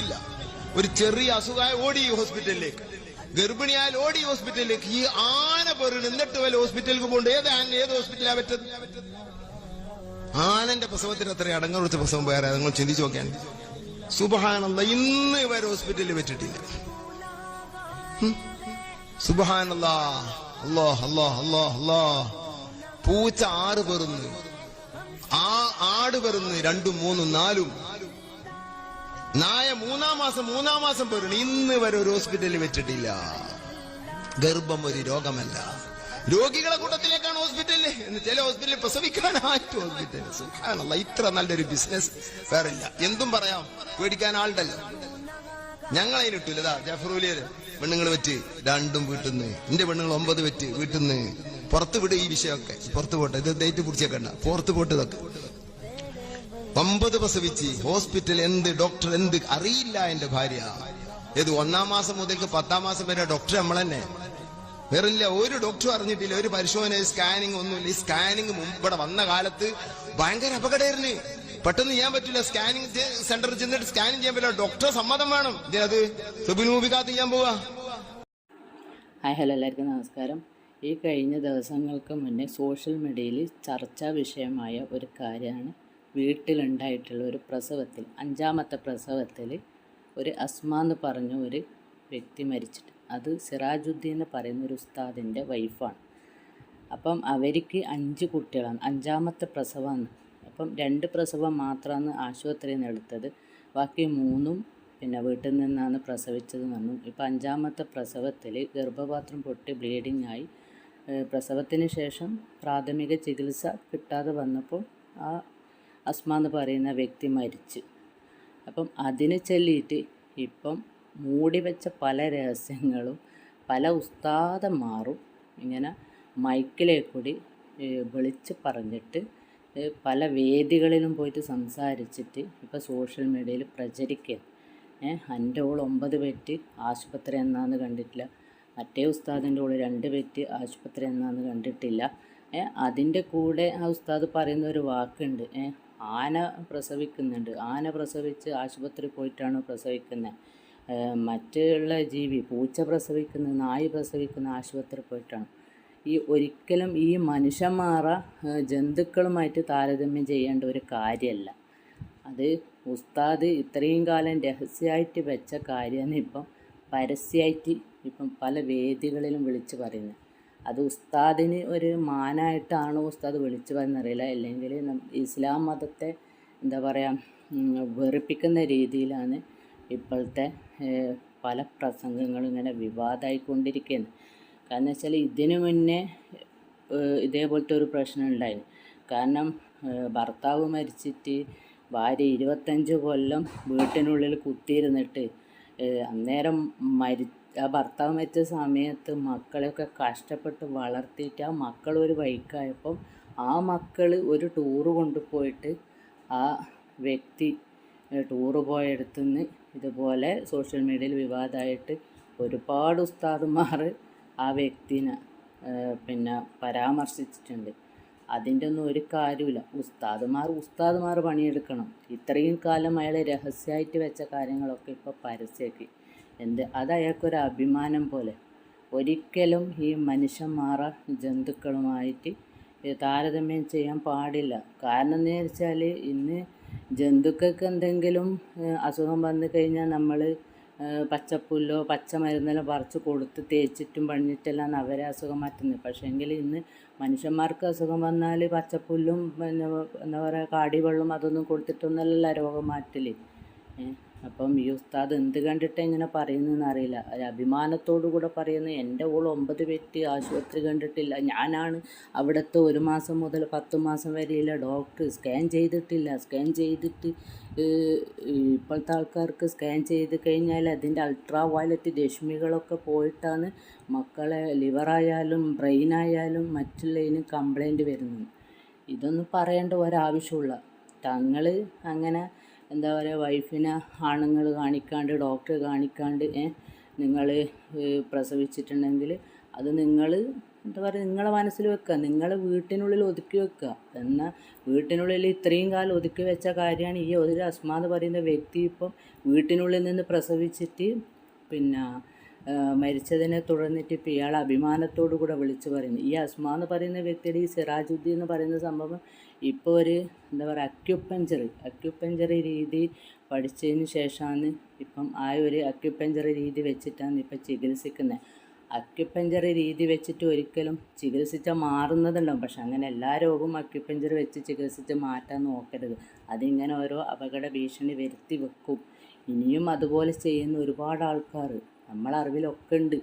ഒന്നുമില്ല. ഒരു ചെറിയ അസുഖമായ ഓടി ഹോസ്പിറ്റലിലേക്ക്. ഗർഭിണിയായാൽ ഓടി ഹോസ്പിറ്റലിലേക്ക്. ഈ ആന പേറിന് നിന്നിട്ട് വല്ല ഹോസ്പിറ്റലിലേക്ക് പോകണ്ട ഏത് ആന ഏത് ഹോസ്പിറ്റലാ പറ്റത് ആനന്റെ പ്രസവത്തിന് അത്ര അടങ്ങുറച്ച പ്രസവം വേറെ നിങ്ങൾ ചിന്തിച്ചു നോക്കിയാൽ സുബഹാനന്ദ ഇന്ന് വരെ ഹോസ്പിറ്റലിൽ പറ്റിട്ടില്ല സുബഹാനന്ദ അല്ലോ അല്ലോ അല്ലോ അല്ലോ പൂച്ച ആറ് പെറുന്ന് ആ ആട് പെറുന്ന് രണ്ടും മൂന്നും നാലും നായ മൂന്നാം മാസം മൂന്നാം മാസം പോരുന്നു. ഇന്ന് വരെ ഒരു ഹോസ്പിറ്റലിൽ വെച്ചിട്ടില്ല. ഗർഭം ഒരു രോഗമല്ല. രോഗികളെ കൂട്ടത്തിലേക്കാണ് ഹോസ്പിറ്റലിൽ എന്ന് ചില ഹോസ്പിറ്റലിൽ പ്രസവിക്കാനായിട്ട് ഹോസ്പിറ്റൽ ഇത്ര നല്ലൊരു ബിസിനസ് വേറെ ഇല്ല എന്തും പറയാം. പേടിക്കാൻ ആളുണ്ടല്ലോ. ഞങ്ങൾ അതിനിട്ടില്ല ഇതാ ജഫറൂലിയര് പെണ്ണുങ്ങൾ വെറ്റ് രണ്ടും വീട്ടിൽ നിന്ന് എന്റെ പെണ്ണുങ്ങൾ ഒമ്പത് വെറ്റ് വീട്ടിൽ നിന്ന് പുറത്ത് വിടും ഈ വിഷയമൊക്കെ. പുറത്ത് പോട്ടെ. ഇത് ഡേറ്റ് പിടിച്ചേക്കണ്ട പുറത്ത് പോട്ട് ഇതൊക്കെ. ഒമ്പത് പ്രസവിച്ച് ഹോസ്പിറ്റൽ എന്ത് ഡോക്ടർ എന്ത് അറിയില്ല എന്റെ ഭാര്യ. ഇത് ഒന്നാം മാസം മുതൽക്ക് പത്താം മാസം വരെ ഡോക്ടർ നമ്മൾ തന്നെ വേറില്ല ഒരു ഡോക്ടറും അറിഞ്ഞിട്ടില്ല ഒരു പരിശോധന സ്കാനിങ് ഒന്നുമില്ല. ഈ സ്കാനിങ് ഇവിടെ വന്ന കാലത്ത് ഭയങ്കര അപകടമായിരുന്നു. പെട്ടെന്ന് ചെയ്യാൻ പറ്റില്ല സ്കാനിങ് സെന്ററിൽ ചെന്നിട്ട് സ്കാനിങ് ചെയ്യാൻ പറ്റില്ല. ഡോക്ടറെ സമ്മതം വേണം. ഇതിനത് അത് മൂബിക്കാത്ത് ചെയ്യാൻ പോവാ. ഹായ് ഹലോ എല്ലാവർക്കും നമസ്കാരം. ഈ കഴിഞ്ഞ ദിവസങ്ങൾക്ക് മുന്നേ സോഷ്യൽ മീഡിയയിൽ ചർച്ചാ വിഷയമായ ഒരു കാര്യമാണ് വീട്ടിലുണ്ടായിട്ടുള്ള ഒരു പ്രസവത്തിൽ അഞ്ചാമത്തെ പ്രസവത്തിൽ ഒരു അസ്മ എന്ന് പറഞ്ഞ ഒരു വ്യക്തി മരിച്ചിട്ട്. അത് സിറാജുദ്ദീൻ എന്ന് പറയുന്ന ഒരു ഉസ്താദിന്റെ വൈഫാണ്. അപ്പം അവർക്ക് അഞ്ച് കുട്ടികളാണ്. അഞ്ചാമത്തെ പ്രസവമാണ്. അപ്പം രണ്ട് പ്രസവം മാത്രമാണ് ആശുപത്രിയിൽ നിന്ന് എടുത്തത്. ബാക്കി മൂന്നും പിന്നെ വീട്ടിൽ നിന്നാണ് പ്രസവിച്ചത് വന്നു ഇപ്പം അഞ്ചാമത്തെ പ്രസവത്തിൽ ഗർഭപാത്രം പൊട്ടി ബ്ലീഡിംഗ് ആയി. പ്രസവത്തിന് ശേഷം പ്രാഥമിക ചികിത്സ കിട്ടാതെ വന്നപ്പോൾ ആ അസ്മ എന്ന് പറയുന്ന വ്യക്തി മരിച്ചു. അപ്പം അതിനെ ചൊല്ലിയിട്ട് ഇപ്പം മൂടി വെച്ച പല രഹസ്യങ്ങളും പല ഉസ്താദന്മാറും ഇങ്ങനെ മൈക്കിലെ കൂടി വിളിച്ച് പറഞ്ഞിട്ട് പല വേദികളിലും പോയിട്ട് സംസാരിച്ചിട്ട് ഇപ്പോൾ സോഷ്യൽ മീഡിയയിൽ പ്രചരിക്കുക ഏഹ് എന്റെ ഓൾ ഒമ്പത് പേറ്റ് ആശുപത്രി എന്നാന്ന് കണ്ടിട്ടില്ല. മറ്റേ ഉസ്താദിന്റെ ഉള്ളിൽ രണ്ട് പേറ്റ് ആശുപത്രി എന്നാന്ന് കണ്ടിട്ടില്ല. അതിന്റെ കൂടെ ആ ഉസ്താദ് പറയുന്ന ഒരു വാക്കുണ്ട്. ഏഹ് ആന പ്രസവിക്കുന്നുണ്ട്. ആന പ്രസവിച്ച് ആശുപത്രി പോയിട്ടാണ് പ്രസവിക്കുന്നത് മറ്റുള്ള ജീവി പൂച്ച പ്രസവിക്കുന്ന നായി പ്രസവിക്കുന്ന ആശുപത്രി പോയിട്ടാണ്. ഈ ഒരിക്കലും ഈ മനുഷ്യന്മാറ ജന്തുക്കളുമായിട്ട് താരതമ്യം ചെയ്യേണ്ട ഒരു കാര്യമല്ല അത് ഉസ്താദ് ഇത്രയും കാലം രഹസ്യമായിട്ട് വെച്ച കാര്യമാണ് ഇപ്പം പരസ്യമായിട്ട് ഇപ്പം പല വേദികളിലും വിളിച്ച് പറയുന്നത് അത് ഉസ്താദിന് ഒരു മാനായിട്ടാണോ ഉസ്താദ് വിളിച്ചു പറയുന്നറിയില്ല അല്ലെങ്കിൽ ഇസ്ലാം മതത്തെ എന്താ പറയുക വെറുപ്പിക്കുന്ന രീതിയിലാണ് ഇപ്പോഴത്തെ പല പ്രസംഗങ്ങളും ഇങ്ങനെ വിവാദമായിക്കൊണ്ടിരിക്കുന്നത് കാരണം വെച്ചാൽ ഇതിനു മുന്നേ ഇതേപോലത്തെ ഒരു പ്രശ്നം ഉണ്ടായി. കാരണം ഭർത്താവ് മരിച്ചിട്ട് ഭാര്യ ഇരുപത്തഞ്ച് കൊല്ലം വീട്ടിനുള്ളിൽ കുത്തിയിരുന്നിട്ട് അന്നേരം മരി ആ ഭർത്താവ് മരിച്ച സമയത്ത് മക്കളെയൊക്കെ കഷ്ടപ്പെട്ട് വളർത്തിയിട്ട് ആ മക്കൾ ഒരു വഴിക്കായപ്പം ആ മക്കൾ ഒരു ടൂറ് കൊണ്ടുപോയിട്ട് ആ വ്യക്തി ടൂറ് പോയടുത്തുനിന്ന് ഇതുപോലെ സോഷ്യൽ മീഡിയയിൽ വിവാദമായിട്ട് ഒരുപാട് ഉസ്താദുമാർ ആ വ്യക്തിനെ പിന്നെ പരാമർശിച്ചിട്ടുണ്ട്. അതിന്റെ ഒന്നും ഒരു കാര്യമില്ല ഉസ്താദുമാർ ഉസ്താദുമാർ പണിയെടുക്കണം. ഇത്രയും കാലം അയാളെ രഹസ്യമായിട്ട് വെച്ച കാര്യങ്ങളൊക്കെ ഇപ്പോൾ പരസ്യമാക്കി. എന്ത്? അത് അയാൾക്കൊരു അഭിമാനം പോലെ. ഒരിക്കലും ഈ മനുഷ്യന്മാറ ജന്തുക്കളുമായിട്ട് താരതമ്യം ചെയ്യാൻ പാടില്ല. കാരണം എന്ന് വെച്ചാൽ ഇന്ന് ജന്തുക്കൾക്ക് എന്തെങ്കിലും അസുഖം വന്നു കഴിഞ്ഞാൽ നമ്മൾ പച്ചപ്പുല്ലോ പച്ച മരുന്നെല്ലാം പറിച്ച് കൊടുത്ത് തേച്ചിട്ടും പണിഞ്ഞിട്ടെല്ലാം അവരെ അസുഖം മാറ്റുന്നത് പക്ഷേങ്കിൽ ഇന്ന് മനുഷ്യന്മാർക്ക് അസുഖം വന്നാൽ പച്ചപ്പുല്ലും പിന്നെ എന്താ പറയുക കാടിവെള്ളം അതൊന്നും കൊടുത്തിട്ടൊന്നുമല്ല രോഗം മാറ്റൽ. ഏ, അപ്പം ഈ ഉസ്താദ് എന്ത് കണ്ടിട്ട് ഇങ്ങനെ പറയുന്നതെന്ന് അറിയില്ല. ഒരു അഭിമാനത്തോടു കൂടെ പറയുന്നത് എന്റെ ഓൾ ഒമ്പത് പേറ്റ് ആശുപത്രി കണ്ടിട്ടില്ല. ഞാനാണ് അവിടുത്തെ ഒരു മാസം മുതൽ പത്ത് മാസം വരെയുള്ള ഡോക്ടർ. സ്കാൻ ചെയ്തിട്ടില്ല. സ്കാൻ ചെയ്തിട്ട് ഇപ്പോഴത്തെ ആൾക്കാർക്ക് സ്കാൻ ചെയ്ത് കഴിഞ്ഞാൽ അതിന്റെ അൾട്രാ വയലറ്റ് രശ്മികളൊക്കെ പോയിട്ടാണ് മക്കളെ ലിവറായാലും ബ്രെയിനായാലും മറ്റുള്ളതിന് കംപ്ലൈന്റ് വരുന്നത്. ഇതൊന്നും പറയേണ്ട ഒരാവശ്യമുള്ള തങ്ങൾ അങ്ങനെ എന്താ പറയുക വൈഫിനെ ആണുങ്ങൾ കാണിക്കാണ്ട് ഡോക്ടറെ കാണിക്കാണ്ട് നിങ്ങൾ പ്രസവിച്ചിട്ടുണ്ടെങ്കിൽ അത് നിങ്ങൾ എന്താ പറയുക നിങ്ങളെ മനസ്സിൽ വെക്കുക. നിങ്ങളെ വീട്ടിനുള്ളിൽ ഒതുക്കി വെക്കുക. എന്നാൽ വീട്ടിനുള്ളിൽ ഇത്രയും കാലം ഒതുക്കി വെച്ച കാര്യമാണ് ഈ ഒരു അസ്മ എന്ന് പറയുന്ന വ്യക്തി ഇപ്പം വീട്ടിനുള്ളിൽ നിന്ന് പ്രസവിച്ചിട്ട് പിന്നെ മരിച്ചതിനെ തുടർന്നിട്ട് ഇപ്പം ഇയാൾ അഭിമാനത്തോടു കൂടെ വിളിച്ചു പറയുന്നു. ഈ അസ്മ എന്ന് പറയുന്ന വ്യക്തിയുടെ ഈ സിറാജുദ്ദീൻ എന്ന് പറയുന്ന സംഭവം ഇപ്പോൾ ഒരു എന്താ പറയുക അക്യുപ്പഞ്ചർ അക്യുപ്പഞ്ചർ രീതി പഠിച്ചതിന് ശേഷമാണ് ഇപ്പം ആ ഒരു അക്യുപ്പഞ്ചർ രീതി വെച്ചിട്ടാണ് ഇപ്പം ചികിത്സിക്കുന്നത് അക്യുപ്പഞ്ചർ രീതി വെച്ചിട്ട് ഒരിക്കലും ചികിത്സിച്ചാൽ മാറുന്നതുണ്ടാവും പക്ഷെ അങ്ങനെ എല്ലാ രോഗവും അക്യുപ്പഞ്ചർ വെച്ച് ചികിത്സിച്ച് മാറ്റാൻ നോക്കരുത്. അതിങ്ങനെ ഓരോ അപകട ഭീഷണി വരുത്തി വെക്കും. ഇനിയും അതുപോലെ ചെയ്യുന്ന ഒരുപാട് ആൾക്കാർ നമ്മളറിവിലൊക്കെ ഉണ്ട്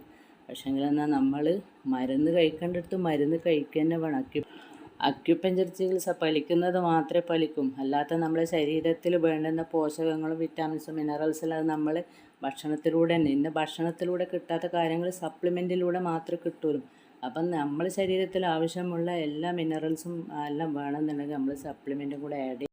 പക്ഷേ എന്നാൽ നമ്മൾ മരുന്ന് കഴിക്കേണ്ടടുത്ത് മരുന്ന് കഴിക്കുക തന്നെ വേണം. അക്യു അക്യുപഞ്ചർ ചികിത്സ ഫലിക്കുന്നത് മാത്രമേ പലിക്കും. അല്ലാത്ത നമ്മുടെ ശരീരത്തിൽ വേണ്ടുന്ന പോഷകങ്ങളും വിറ്റാമിൻസും മിനറൽസും അത് നമ്മൾ ഭക്ഷണത്തിലൂടെ തന്നെ. ഇന്ന് ഭക്ഷണത്തിലൂടെ കിട്ടാത്ത കാര്യങ്ങൾ സപ്ലിമെന്റിലൂടെ മാത്രമേ കിട്ടുള്ളൂ. അപ്പം നമ്മൾ ശരീരത്തിൽ ആവശ്യമുള്ള എല്ലാ മിനറൽസും എല്ലാം വേണമെന്നുണ്ടെങ്കിൽ നമ്മൾ സപ്ലിമെന്റും കൂടെ ആഡ്